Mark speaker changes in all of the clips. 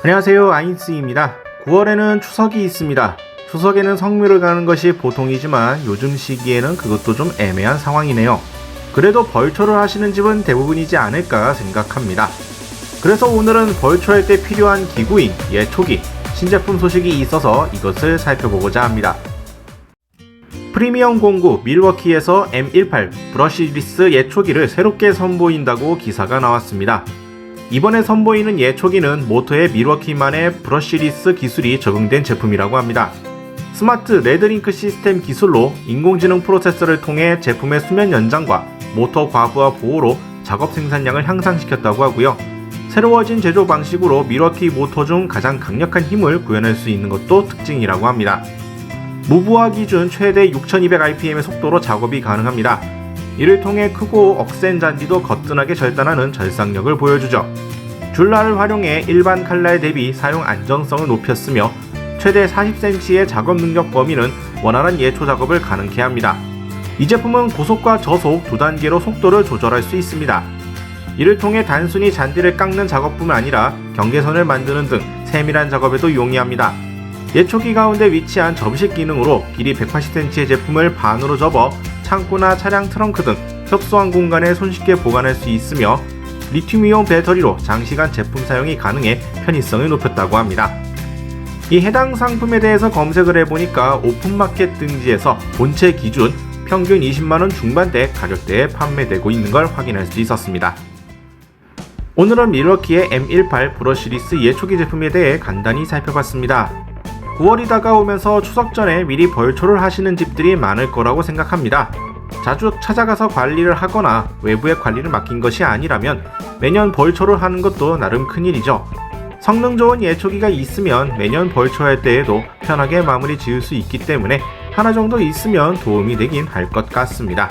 Speaker 1: 안녕하세요. 아인스입니다. 9월에는 추석이 있습니다. 추석에는 성묘를 가는 것이 보통이지만 요즘 시기에는 그것도 좀 애매한 상황이네요. 그래도 벌초를 하시는 집은 대부분이지 않을까 생각합니다. 그래서 오늘은 벌초할 때 필요한 기구인 예초기 신제품 소식이 있어서 이것을 살펴보고자 합니다. 프리미엄 공구 밀워키에서 M18 브러시리스 예초기를 새롭게 선보인다고 기사가 나왔습니다. 이번에 선보이는 예초기는 모터의 밀워키만의 브러시리스 기술이 적용된 제품이라고 합니다. 스마트 레드링크 시스템 기술로 인공지능 프로세서를 통해 제품의 수면 연장과 모터 과부하 보호로 작업 생산량을 향상시켰다고 하고요. 새로워진 제조 방식으로 밀워키 모터 중 가장 강력한 힘을 구현할 수 있는 것도 특징이라고 합니다. 무부하 기준 최대 6200rpm의 속도로 작업이 가능합니다. 이를 통해 크고 억센 잔디도 거뜬하게 절단하는 절삭력을 보여주죠. 줄라를 활용해 일반 칼날 대비 사용 안정성을 높였으며 최대 40cm의 작업 능력 범위는 원활한 예초 작업을 가능케 합니다. 이 제품은 고속과 저속 두 단계로 속도를 조절할 수 있습니다. 이를 통해 단순히 잔디를 깎는 작업뿐만 아니라 경계선을 만드는 등 세밀한 작업에도 용이합니다. 예초기 가운데 위치한 접식 기능으로 길이 180cm의 제품을 반으로 접어 창고나 차량 트렁크 등 협소한 공간에 손쉽게 보관할 수 있으며 리튬이온 배터리로 장시간 제품 사용이 가능해 편의성을 높였다고 합니다. 이 해당 상품에 대해서 검색을 해보니까 오픈마켓 등지에서 본체 기준 평균 20만원 중반대 가격대에 판매되고 있는 걸 확인할 수 있었습니다. 오늘은 밀워키의 M18 브러시리스 예초기 제품에 대해 간단히 살펴봤습니다. 9월이 다가오면서 추석 전에 미리 벌초를 하시는 집들이 많을 거라고 생각합니다. 자주 찾아가서 관리를 하거나 외부에 관리를 맡긴 것이 아니라면 매년 벌초를 하는 것도 나름 큰일이죠. 성능 좋은 예초기가 있으면 매년 벌초할 때에도 편하게 마무리 지을 수 있기 때문에 하나 정도 있으면 도움이 되긴 할 것 같습니다.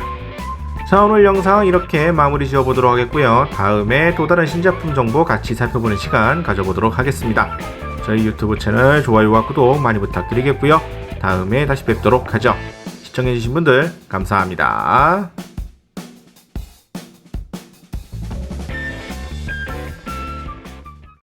Speaker 1: 자 오늘 영상 이렇게 마무리 지어보도록 하겠고요. 다음에 또 다른 신제품 정보 같이 살펴보는 시간 가져보도록 하겠습니다. 저희 유튜브 채널 좋아요와 구독 많이 부탁드리겠고요. 다음에 다시 뵙도록 하죠. 시청해주신 분들 감사합니다.